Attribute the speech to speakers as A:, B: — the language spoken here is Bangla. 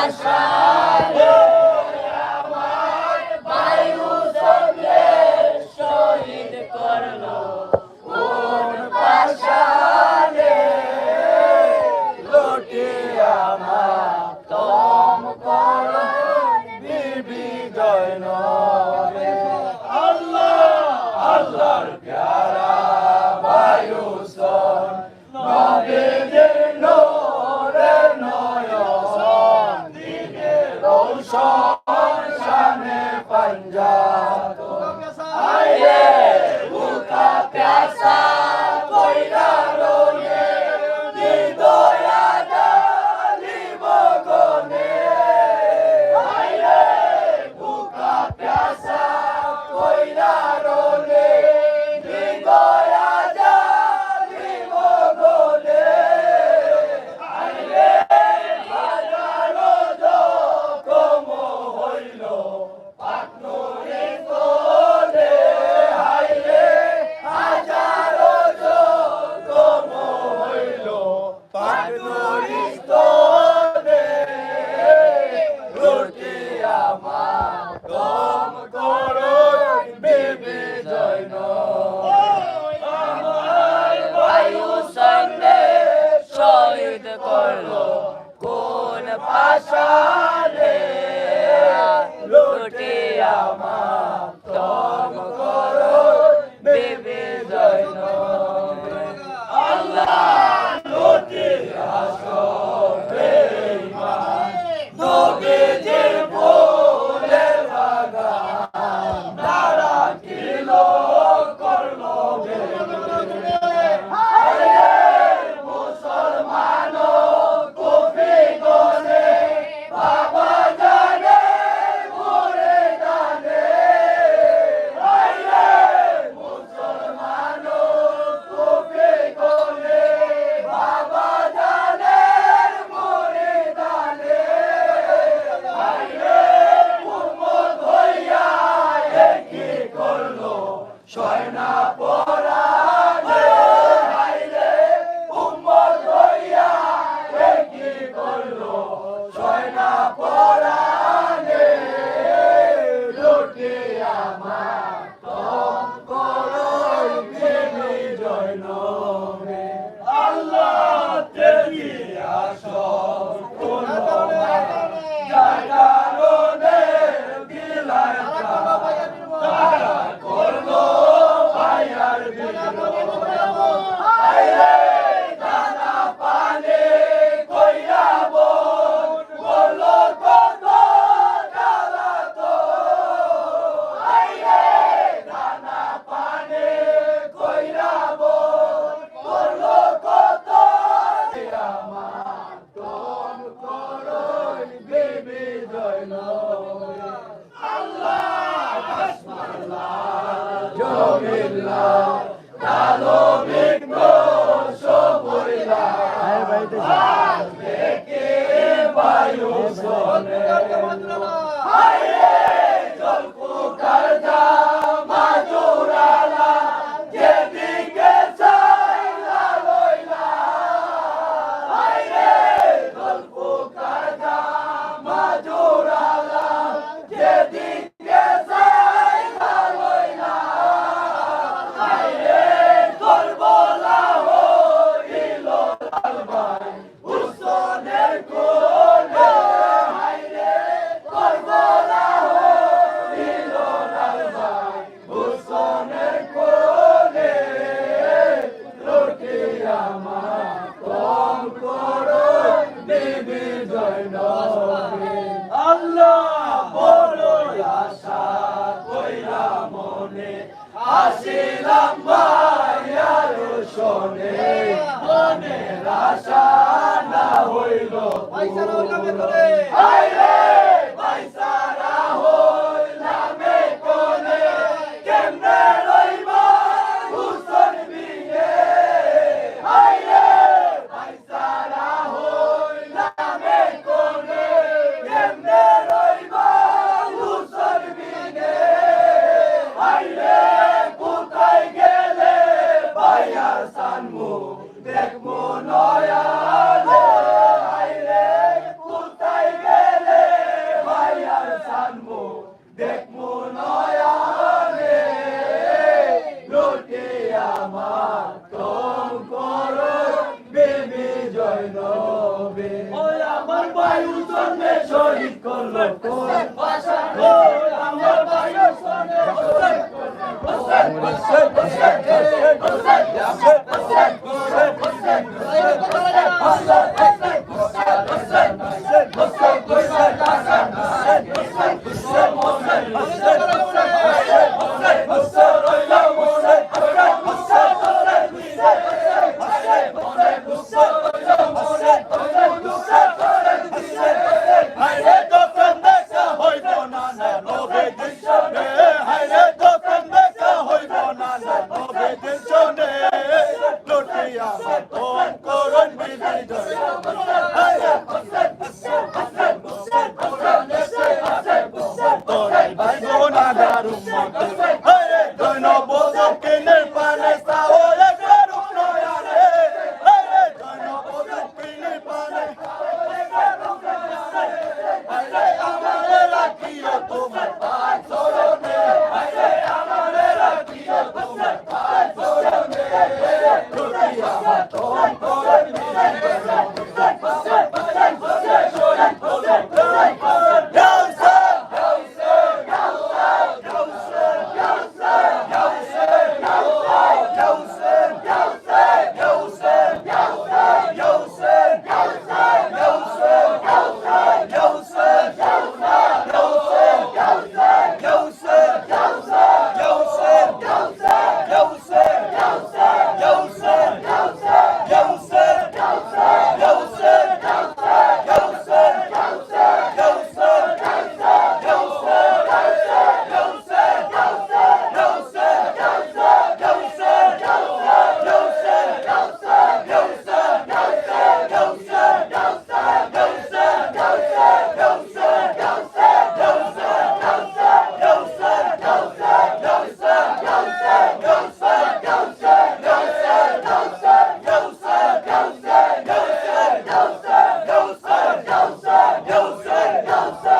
A: Hashem. সন্তানে পাঞ্জা Shama. Apoio. love. আসিলাম মায়ার শোনে মনের আশা না হইল আইসারা হইলাম শহীদ করল কোন আমার বায়ুর সনে Hussein, Hussein, Hussein, Hussein, Salsa.